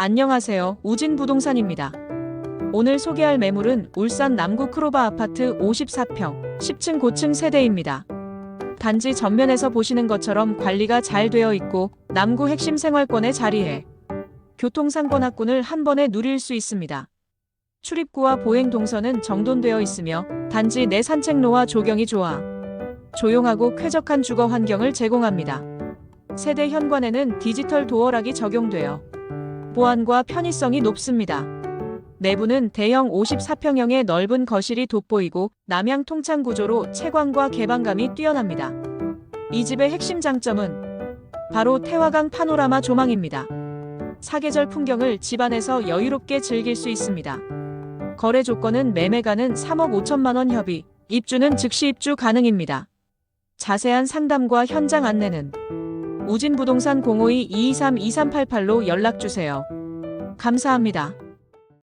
안녕하세요. 우진 부동산입니다. 오늘 소개할 매물은 울산 남구 크로바 아파트 54평, 10층 고층 세대입니다. 단지 전면에서 보시는 것처럼 관리가 잘 되어 있고 남구 핵심 생활권에 자리해 교통상권 학군을 한 번에 누릴 수 있습니다. 출입구와 보행 동선은 정돈되어 있으며 단지 내 산책로와 조경이 좋아 조용하고 쾌적한 주거 환경을 제공합니다. 세대 현관에는 디지털 도어락이 적용되어 보안과 편의성이 높습니다. 내부는 대형 54평형의 넓은 거실이 돋보이고 남향 통창 구조로 채광과 개방감이 뛰어납니다. 이 집의 핵심 장점은 바로 태화강 파노라마 조망입니다. 사계절 풍경을 집안에서 여유롭게 즐길 수 있습니다. 거래 조건은 매매가는 3억 5천만 원 협의, 입주는 즉시 입주 가능입니다. 자세한 상담과 현장 안내는 우진부동산 052-223-2388로 연락주세요. 감사합니다.